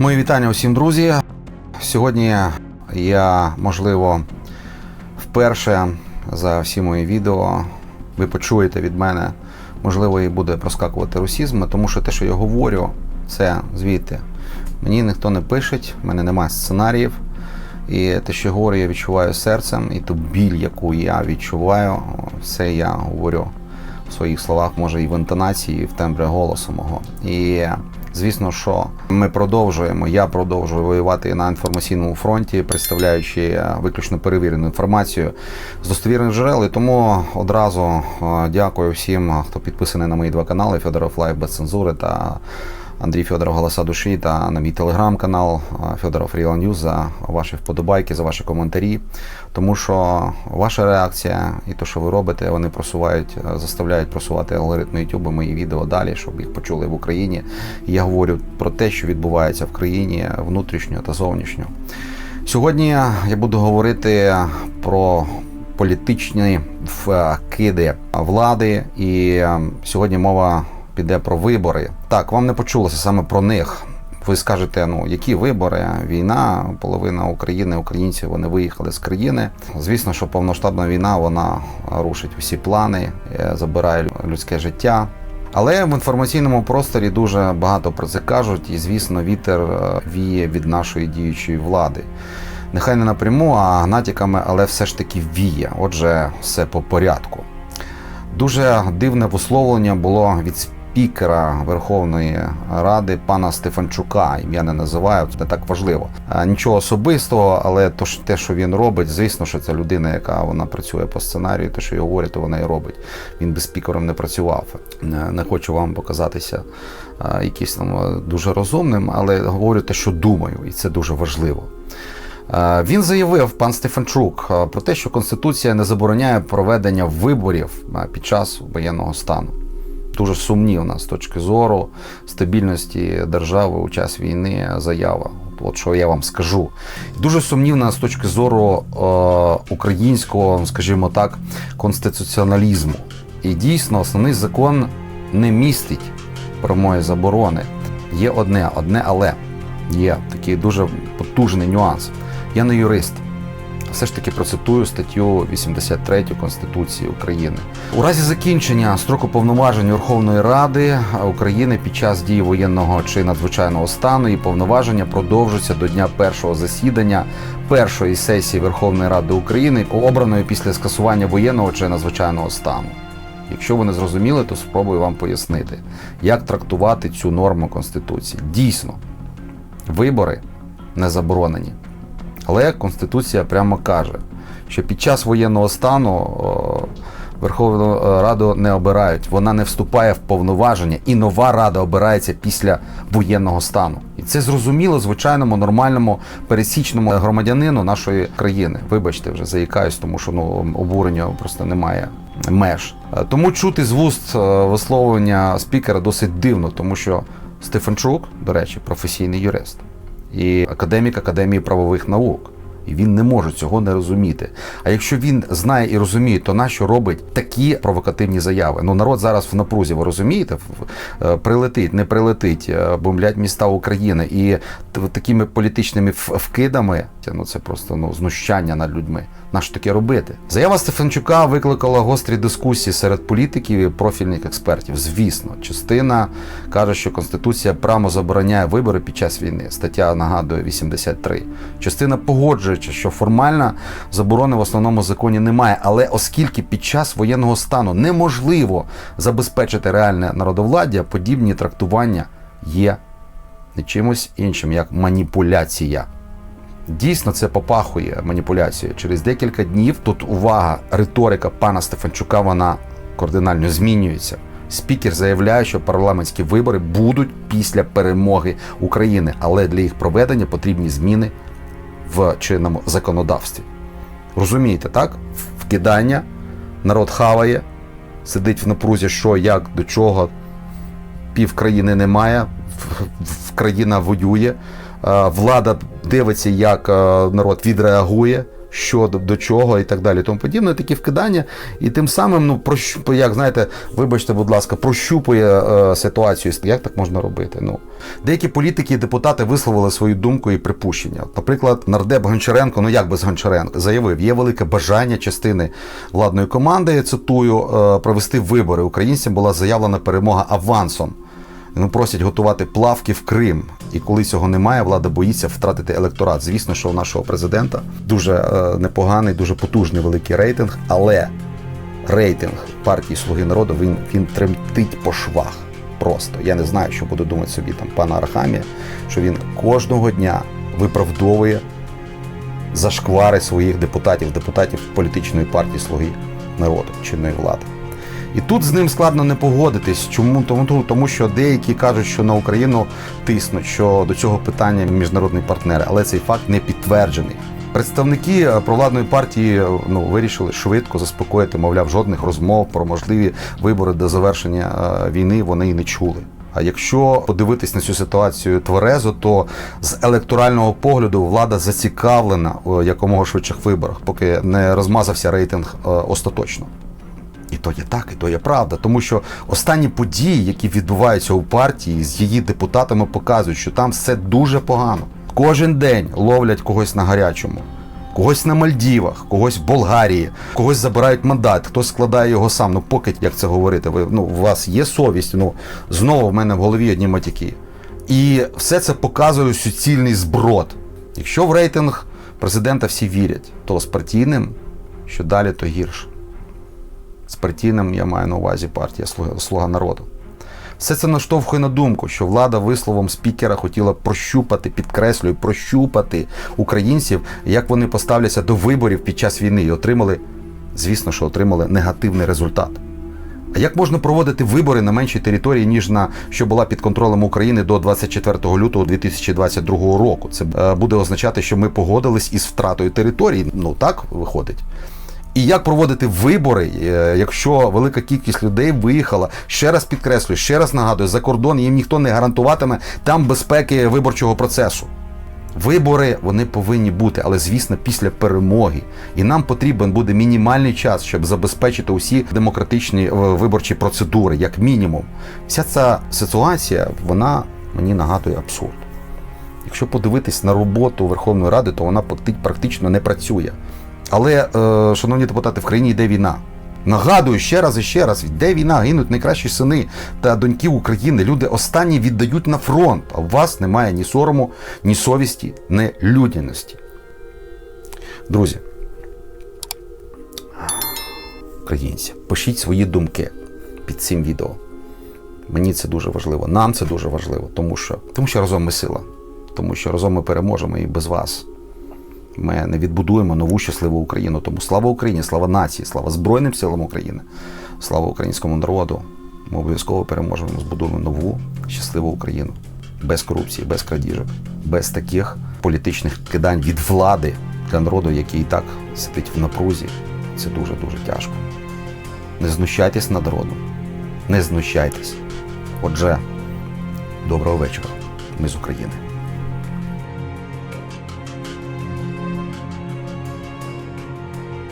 Мої вітання усім, друзі. Сьогодні я, можливо, вперше за всі мої відео ви почуєте від мене, можливо, і буде проскакувати русізми, тому що те, що я говорю, це звідти. Мені ніхто не пише, в мене немає сценаріїв. І те, що я говорю, я відчуваю серцем, і ту біль, яку я відчуваю, все я говорю в своїх словах, може і в інтонації, і в тембрі голосу мого. І звісно, що ми продовжуємо. Я продовжую воювати на інформаційному фронті, представляючи е, виключно перевірену інформацію з достовірних джерел. І тому одразу е, дякую всім, хто підписаний на мої два канали Федоров Лайф без цензури та Андрій Федоров Голоса душі та на мій телеграм-канал е, Федоров Real News за ваші вподобайки, за ваші коментарі. Тому що ваша реакція і те, що ви робите, вони просувають, е, заставляють просувати алгоритми YouTube мої відео далі, щоб їх почули в Україні. Я говорю про те, що відбувається в країні внутрішньо та зовнішньо. Сьогодні я буду говорити про політичні вкиди влади, і е, сьогодні мова піде про вибори. Так, вам не почулося саме про них. Ви скажете, ну які вибори? Війна, половина України, українців вони виїхали з країни. Звісно, що повноштабна війна вона рушить усі плани, е, забирає людське життя. Але в інформаційному просторі дуже багато про це кажуть, і звісно, вітер е, віє від нашої діючої влади. Нехай не напряму, а гнатіками, але все ж таки віє. Отже, все по порядку. Дуже дивне висловлення було від спікера Верховної Ради пана Стефанчука. Ім'я не називаю, це не так важливо. Нічого особистого, але то те, що він робить, звісно, що це людина, яка вона працює по сценарію, те, що я говорю, то вона і робить. Він би спікером не працював. Не, хочу вам показатися а, якимось там дуже розумним, але говорю те, що думаю, і це дуже важливо. Він заявив, пан Стефанчук, про те, що Конституція не забороняє проведення виборів під час воєнного стану. Дуже сумнівна з точки зору стабільності держави у час війни заява. От що я вам скажу. Дуже сумнівна з точки зору е, українського, скажімо так, конституціоналізму. І дійсно, основний закон не містить прямої заборони. Є одне, одне але є такий дуже потужний нюанс. Я не юрист. Все ж таки процитую статтю 83 Конституції України. У разі закінчення строку повноважень Верховної Ради України під час дії воєнного чи надзвичайного стану і повноваження продовжуються до дня першого засідання першої сесії Верховної Ради України, обраної після скасування воєнного чи надзвичайного стану. Якщо ви не зрозуміли, то спробую вам пояснити, як трактувати цю норму Конституції. Дійсно, вибори не заборонені. Але Конституція прямо каже, що під час воєнного стану Верховну е, Раду не обирають, вона не вступає в повноваження, і нова рада обирається після воєнного стану. І це зрозуміло звичайному нормальному пересічному громадянину нашої країни. Вибачте, вже заїкаюсь, тому що ну обурення просто немає меж. Е, Тому чути з вуст е, висловлення спікера досить дивно, тому що Стефанчук, до речі, професійний юрист і академік Академії правових наук. Він не може цього не розуміти. А якщо він знає і розуміє, то нащо робить такі провокативні заяви? Ну народ зараз в напрузі, ви розумієте? Е, Прилетить, не прилетить, е, бомблять міста України і такими політичними вкидами. Ну це просто ну знущання над людьми. Нащо таке робити? Заява Стефанчука викликала гострі дискусії серед політиків і профільних експертів. Звісно, частина каже, що Конституція прямо забороняє вибори під час війни. Стаття нагадує 83. Частина погоджується, що формально заборони в основному законі немає, але оскільки під час воєнного стану неможливо забезпечити реальне народовладдя, подібні трактування є не чимось іншим, як маніпуляція. Дійсно, це попахує маніпуляцією. Через декілька днів тут увага, риторика пана Стефанчука вона кардинально змінюється. Спікер заявляє, що парламентські вибори будуть після перемоги України, але для їх проведення потрібні зміни в чинному законодавстві. Розумієте, так? Вкидання, народ хаває, сидить в напрузі, що, як, до чого, пів країни немає, країна воює, е, влада дивиться, як е, народ відреагує, що до, чого і так далі. Тому подібне такі вкидання, і тим самим, ну прощу, як знаєте, вибачте, будь ласка, прощупує е, ситуацію. Як так можна робити? Ну деякі політики і депутати висловили свою думку і припущення. Наприклад, нардеп Гончаренко, ну як без Гончаренко, заявив, є велике бажання частини владної команди. Я цитую, е, провести вибори. Українцям була заявлена перемога авансом. Ну, просять готувати плавки в Крим. І коли цього немає, влада боїться втратити електорат. Звісно, що у нашого президента дуже е, непоганий, дуже потужний великий рейтинг, але рейтинг партії Слуги народу він, він тремтить по швах. Просто я не знаю, що буде думати собі там пана Арахамія, що він кожного дня виправдовує зашквари своїх депутатів, депутатів політичної партії Слуги народу чинної влади. І тут з ним складно не погодитись. Чому? Тому, тому що деякі кажуть, що на Україну тиснуть, що до цього питання міжнародні партнери, але цей факт не підтверджений. Представники е, провладної партії е, ну, вирішили швидко заспокоїти, мовляв, жодних розмов про можливі вибори до завершення е, війни вони і не чули. А якщо подивитись на цю ситуацію тверезо, то з електорального погляду влада зацікавлена у якомога швидших виборах, поки не розмазався рейтинг остаточно. То є так, і то є правда. Тому що останні події, які відбуваються у партії з її депутатами, показують, що там все дуже погано. Кожен день ловлять когось на гарячому, когось на Мальдівах, когось в Болгарії, когось забирають мандат, хтось складає його сам. Ну, поки як це говорити, ви ну, у вас є совість. Ну знову в мене в голові одні матяки. І все це показує суцільний зброд. Якщо в рейтинг президента всі вірять, то з партійним, що далі, то гірше. З партійним я маю на увазі партія Слуга, народу. Все це наштовхує на думку, що влада висловом спікера хотіла прощупати, підкреслюю, прощупати українців, як вони поставляться до виборів під час війни і отримали, звісно, що отримали негативний результат. А як можна проводити вибори на меншій території, ніж на що була під контролем України до 24 лютого 2022 року? Це е, буде означати, що ми погодились із втратою території. Ну так виходить. І як проводити вибори, е, якщо велика кількість людей виїхала, ще раз підкреслюю, ще раз нагадую, за кордон їм ніхто не гарантуватиме там безпеки виборчого процесу. Вибори вони повинні бути, але звісно, після перемоги. І нам потрібен буде мінімальний час, щоб забезпечити усі демократичні е, виборчі процедури, як мінімум. Вся ця ситуація, вона мені нагадує абсурд. Якщо подивитись на роботу Верховної Ради, то вона практично не працює. Але, е, шановні депутати, в країні йде війна. Нагадую ще раз і ще раз, йде війна, гинуть найкращі сини та доньки України. Люди останні віддають на фронт, а у вас немає ні сорому, ні совісті, ні людяності. Друзі, українці, пишіть свої думки під цим відео. Мені це дуже важливо, нам це дуже важливо, тому що, тому що разом ми сила, тому що разом ми переможемо і без вас ми не відбудуємо нову щасливу Україну. Тому слава Україні, слава нації, слава Збройним силам України, слава українському народу. Ми обов'язково переможемо, збудуємо нову щасливу Україну без корупції, без крадіжок, без таких політичних кидань від влади для народу, який і так сидить в напрузі. Це дуже дуже тяжко. Не знущайтесь над народом, не знущайтесь. Отже, доброго вечора. Ми з України.